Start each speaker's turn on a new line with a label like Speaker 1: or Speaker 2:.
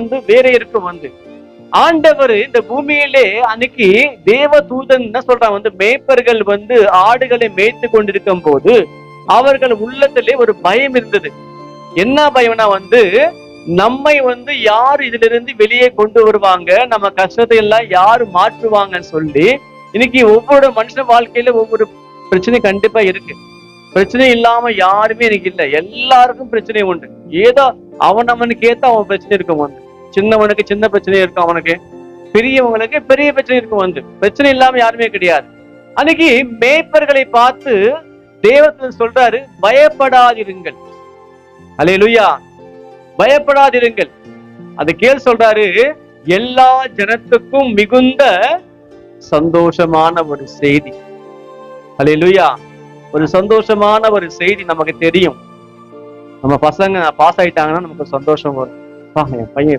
Speaker 1: வந்து வேற இருக்கும் வந்து. ஆண்டவர் இந்த பூமியிலே அன்னைக்கு தேவ தூதன் என்ன சொல்றான் வந்து மேய்ப்பர்கள் வந்து ஆடுகளை மேய்த்து கொண்டிருக்கும் போது அவர்கள் உள்ளத்திலே ஒரு பயம் இருந்தது. என்ன பயம்னா வந்து நம்மை வந்து யார் இதுல இருந்து வெளியே கொண்டு வருவாங்க நம்ம கஷ்டத்தை எல்லாம் யார் மாற்றுவாங்கன்னு சொல்லி இன்னைக்கு ஒவ்வொரு மனுஷ வாழ்க்கையில ஒவ்வொரு பிரச்சனை கண்டிப்பா இருக்கு. பிரச்சனை இல்லாம யாருமே எனக்கு இல்லை. எல்லாருக்கும் பிரச்சனை உண்டு. ஏதோ அவன் அவனுக்கு ஏத்த அவன் பிரச்சனை இருக்கும் வந்து. சின்னவனுக்கு சின்ன பிரச்சனை இருக்கும் அவனுக்கு. பெரியவங்களுக்கு பெரிய பிரச்சனை இருக்கும் வந்து. பிரச்சனை இல்லாம யாருமே கிடையாது. அன்னைக்கு மேய்ப்பர்களை பார்த்து தேவதூதன் சொல்றாரு பயப்படாதிருங்கள். அலே லுய்யா பயப்படாதிருங்கள். அது கேள் சொல்றாரு எல்லா ஜனத்துக்கும் மிகுந்த சந்தோஷமான ஒரு செய்தி. அலே லுய்யா ஒரு சந்தோஷமான ஒரு செய்தி நமக்கு தெரியும். நம்ம பசங்க பாஸ் ஆயிட்டாங்கன்னா நமக்கு சந்தோஷம் வரும். என் பையன்